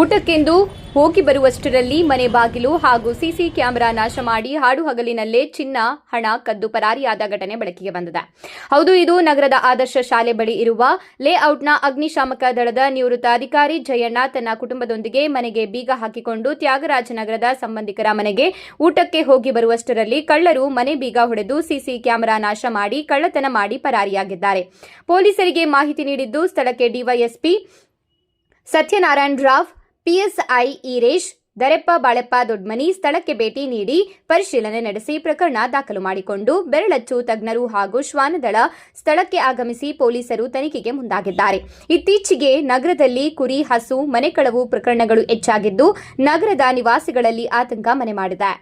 ಊಟಕ್ಕೆಂದು ಹೋಗಿ ಬರುವಷ್ಟರಲ್ಲಿ ಮನೆ ಬಾಗಿಲು ಹಾಗೂ ಸಿಸಿ ಕ್ಯಾಮೆರಾ ನಾಶ ಮಾಡಿ ಹಾಡು ಹಗಲಿನಲ್ಲೇ ಚಿನ್ನ, ಹಣ, ಕದ್ದು ಪರಾರಿಯಾದ ಘಟನೆ ಬೆಳಕಿಗೆ ಬಂದಿದೆ. ಹೌದು, ಇದು ನಗರದ ಆದರ್ಶ ಶಾಲೆ ಬಳಿ ಇರುವ ಲೇಔಟ್ನ ಅಗ್ನಿಶಾಮಕ ದಳದ ನಿವೃತ್ತ ಅಧಿಕಾರಿ ಜಯಣ್ಣ ತನ್ನ ಕುಟುಂಬದೊಂದಿಗೆ ಮನೆಗೆ ಬೀಗ ಹಾಕಿಕೊಂಡು ತ್ಯಾಗರಾಜನಗರದ ಸಂಬಂಧಿಕರ ಮನೆಗೆ ಊಟಕ್ಕೆ ಹೋಗಿ ಬರುವಷ್ಟರಲ್ಲಿ ಕಳ್ಳರು ಮನೆ ಬೀಗ ಹೊಡೆದು ಸಿಸಿ ಕ್ಯಾಮೆರಾ ನಾಶ ಮಾಡಿ ಕಳ್ಳತನ ಮಾಡಿ ಪರಾರಿಯಾಗಿದ್ದಾರೆ. ಪೊಲೀಸರಿಗೆ ಮಾಹಿತಿ ನೀಡಿದ್ದು ಸ್ಥಳಕ್ಕೆ ಡಿವೈಎಸ್ಪಿ ಸತ್ಯನಾರಾಯಣ್ ರಾವ್ ಪಿಎಸ್ಐ ಈರೇಶ್, ದರೆಪ್ಪ ಬಾಳೆಪ್ಪ ದೊಡ್ಮನಿ ಸ್ಥಳಕ್ಕೆ ಭೇಟಿ ನೀಡಿ ಪರಿಶೀಲನೆ ನಡೆಸಿ ಪ್ರಕರಣ ದಾಖಲು ಮಾಡಿಕೊಂಡು ಬೆರಳಚ್ಚು ತಜ್ಞರು ಹಾಗೂ ಶ್ವಾನದಳ ಸ್ಥಳಕ್ಕೆ ಆಗಮಿಸಿ ಪೊಲೀಸರು ತನಿಖೆಗೆ ಮುಂದಾಗಿದ್ದಾರೆ. ಇತ್ತೀಚೆಗೆ ನಗರದಲ್ಲಿ ಕುರಿ, ಹಸು, ಮನೆ ಕಳವು ಪ್ರಕರಣಗಳು ಹೆಚ್ಚಾಗಿದ್ದು ನಗರದ ನಿವಾಸಿಗಳಲ್ಲಿ ಆತಂಕ ಮನೆ ಮಾಡಿದೆ.